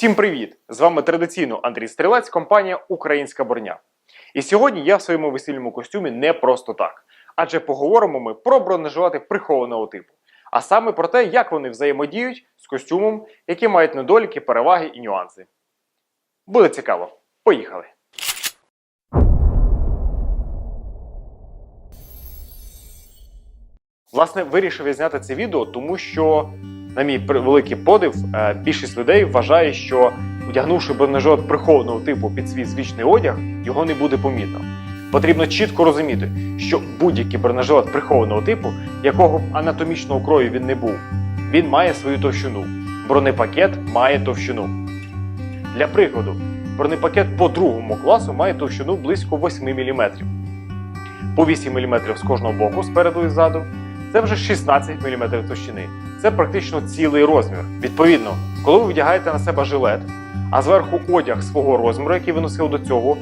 Всім привіт! З вами традиційно Андрій Стрілець, компанія Українська Борня. І сьогодні я в своєму весільному костюмі не просто так. Адже поговоримо ми про бронежилети прихованого типу, а саме про те, як вони взаємодіють з костюмом, які мають недоліки, переваги і нюанси. Буде цікаво. Поїхали! Власне, вирішив я зняти це відео, тому що, на мій великий подив, е, більшість людей вважає, що одягнувши бронежилет прихованого типу під свій звичний одяг, його не буде помітно. Потрібно чітко розуміти, що будь-який бронежилет прихованого типу, якого б анатомічного крою він не був, він має свою товщину. Бронепакет має товщину. Для прикладу, бронепакет по другому класу має товщину близько 8 мм. По 8 мм з кожного боку, спереду і ззаду, це вже 16 мм товщини. Це практично цілий розмір. Відповідно, коли ви вдягаєте на себе жилет, а зверху одяг свого розміру, який ви носили до цього,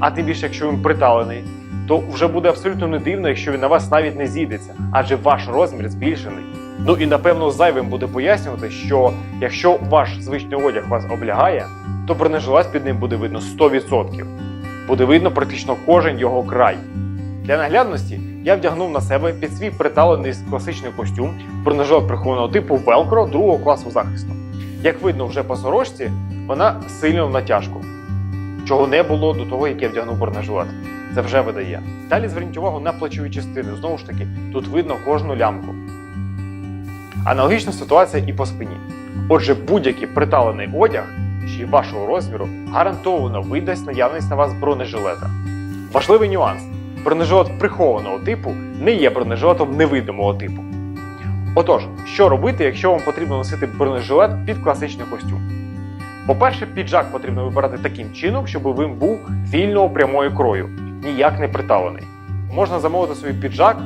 а тим більше, якщо він приталений, то вже буде абсолютно не дивно, якщо він на вас навіть не зійдеться, адже ваш розмір збільшений. Ну і напевно зайвим буде пояснювати, що якщо ваш звичний одяг вас облягає, то бронежилет під ним буде видно 100%. Буде видно практично кожен його край. Для наглядності я вдягнув на себе під свій приталений класичний костюм бронежилет прихованого типу Velcro другого класу захисту. Як видно вже по сорочці, вона сильно в натяжку, чого не було до того, як я вдягнув бронежилет. Це вже видає. Далі зверніть увагу на плечові частини. Знову ж таки, тут видно кожну лямку. Аналогічна ситуація і по спині. Отже, будь-який приталений одяг, й вашого розміру, гарантовано видасть наявність на вас бронежилета. Важливий нюанс: бронежилет прихованого типу не є бронежилетом невидимого типу. Отож, що робити, якщо вам потрібно носити бронежилет під класичний костюм? По-перше, піджак потрібно вибирати таким чином, щоб він був вільного прямої крою, ніяк не приталений. Можна замовити собі піджак,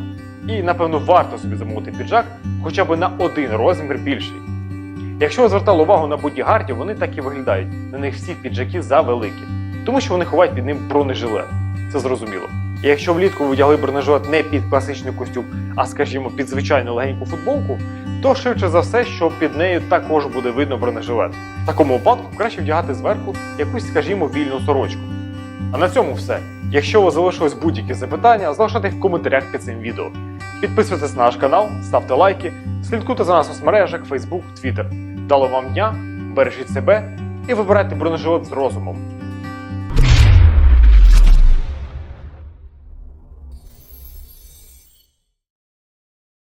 і, напевно, варто собі замовити піджак хоча б на один розмір більший. Якщо ви звертали увагу на бодігардів, вони так і виглядають. На них всі піджаки завеликі, тому що вони ховають під ним бронежилет. Це зрозуміло. Якщо влітку ви вдягли бронежилет не під класичний костюм, а скажімо, під звичайну легеньку футболку, то швидше за все, що під нею також буде видно бронежилет. В такому випадку краще вдягати зверху якусь, скажімо, вільну сорочку. А на цьому все. Якщо у вас залишилось будь-які запитання, залишайте в коментарях під цим відео. Підписуйтесь на наш канал, ставте лайки, слідкуйте за нас у соцмережах Facebook, Twitter. Дало вам дня, бережіть себе і вибирайте бронежилет з розумом.